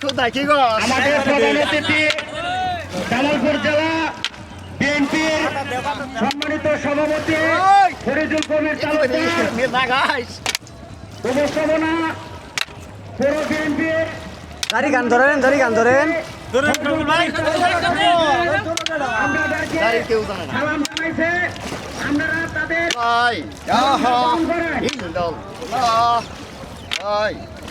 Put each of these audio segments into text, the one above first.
কোথায়? কি গো? আমাদের প্রধান অতিথি জামালপুর জেলা বিএনপির সম্মানিত সভাপতি ফরিদুল কবির তালুকদার উপস্থাপনা পৌর বিএনপির দাড়ি গান ধরেন দাড়ি গান ধরেন। আপনারা তাদের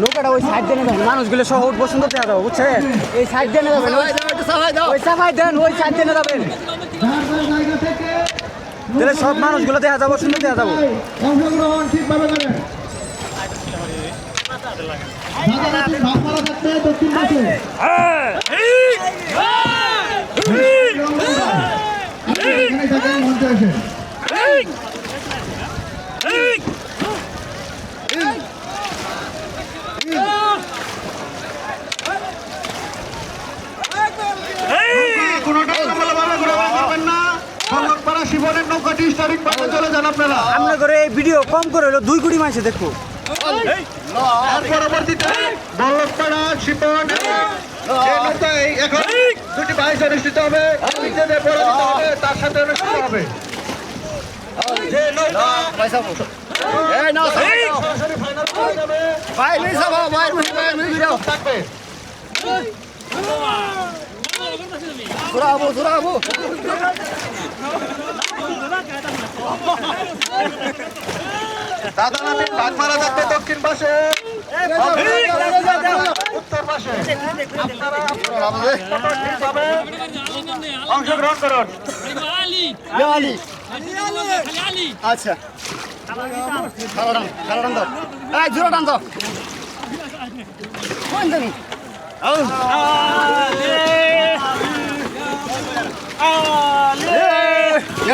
নৌকাটা ওই সাইড দিয়ে নেবেন। মানুষগুলো সহ উঠবো সুন্দর দেওয়া যাবে বুঝছেন এই সাইড দিয়ে নেবেন ওই সাফাই দেন ওই সাইড দিয়ে যাবেন তাহলে সব মানুষগুলো দেখা যাব সুন্দর দেখা যাব। নৌকাটি স্টারিং চলে যান আপনারা। আমরা করে এই ভিডিও কম করে হলো দুই কোটি মানুষে দেখব। পরবর্তীতে বল্লভপাড়া যে এখন দুটি বাইশ অনুষ্ঠিত হবে। পরাজিত হবে তার সাথে অনুষ্ঠিত হবে। যে নৌকা ভাই মিস দাও থাকবে দক্ষিণ পাশে। উত্তর পাশে। অংশগ্রহণ করুন। আচ্ছা। জোরে ডান দাও।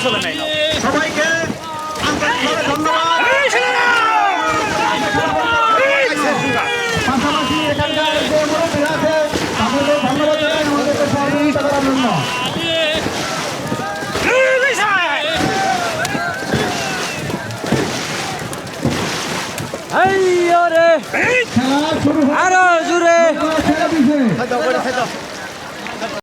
সবাইকে আন্তরিকভাবে ধন্যবাদ। পাশাপাশি এখানকার যে মুরব্বীরা আছে তাদেরকে ধন্যবাদ জানাই আমাদেরকে সহযোগিতা করার জন্য। এই ওরে খেলা শুরু আরও জুড়ে ছেড়ে দিছে। খাই দাও খাই দাও